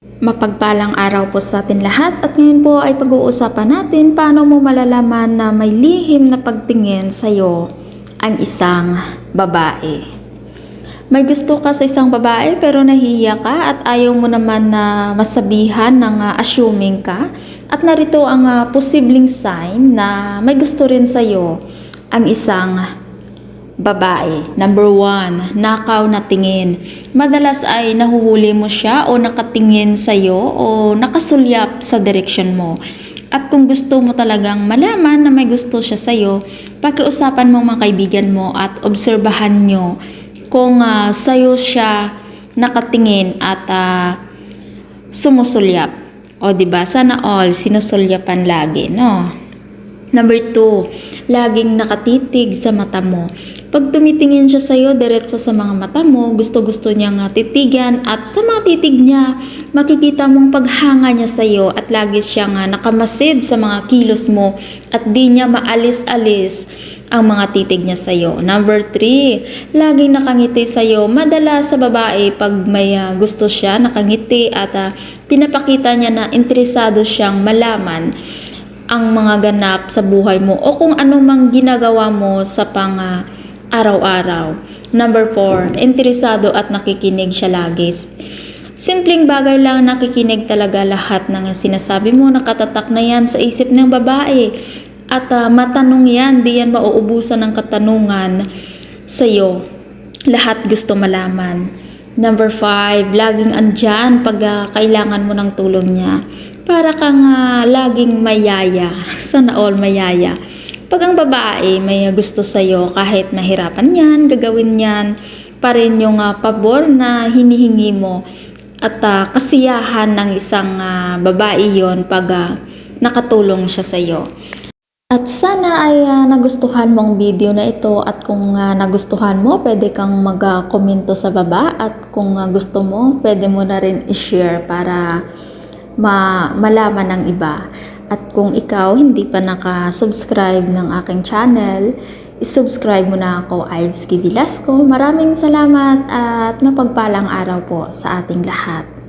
Mapagpalang araw po sa atin lahat at ngayon po ay pag-uusapan natin paano mo malalaman na may lihim na pagtingin sa'yo ang isang babae. May gusto ka sa isang babae pero nahihiya ka at ayaw mo naman na masabihan ng ah, assuming ka at narito ang ah, posibleng sign na may gusto rin sa'yo ang isang babae. Number one, nakaw na tingin. Madalas ay nahuhuli mo siya o nakatingin sa'yo o nakasulyap sa direction mo. At kung gusto mo talagang malaman na may gusto siya sa'yo, pakiusapan mo mga kaibigan mo at obserbahan nyo kung ah, sa'yo siya nakatingin at ah, sumusulyap. O, ba? Sana all sinusulyapan lagi, no? Number two, laging nakatitig sa mata mo. Pag tumitingin siya sa'yo, diretso sa mga mata mo, gusto-gusto niya nga titigan at sa mga titig niya, makikita mong paghanga niya sa'yo at lagi siya nga nakamasid sa mga kilos mo at di niya maalis-alis ang mga titig niya sa'yo. Number three, laging nakangiti sa'yo. Madalas sa babae, pag may ah, gusto siya, nakangiti at ah, pinapakita niya na interesado siyang malaman ang mga ganap sa buhay mo o kung ano mang ginagawa mo sa pang ah, araw-araw. Number 4, interesado at nakikinig siya lagi. Simpleng bagay lang nakikinig talaga lahat ng sinasabi mo, nakatatak na yan sa isip ng babae. At ah, matanong yan, di yan mauubusan ng katanungan sa'yo. Lahat gusto malaman. Number 5, laging andyan pag ah, kailangan mo ng tulong niya. Para kang ah, laging mayaya. Sana all mayaya. Pag ang babae may gusto sa'yo, kahit mahirapan yan, gagawin yan, pa rin yung ah, pabor na hinihingi mo at ah, kasiyahan ng isang ah, babae yon pag ah, nakatulong siya sa'yo. At sana ay ah, nagustuhan mong video na ito at kung ah, nagustuhan mo, pwede kang mag-komento sa baba at kung ah, gusto mo, pwede mo na rin i-share para ma malaman ng iba. At kung ikaw hindi pa naka-subscribe ng aking channel, isubscribe mo na ako, Ives Velasco. Maraming salamat at mapagpalang araw po sa ating lahat.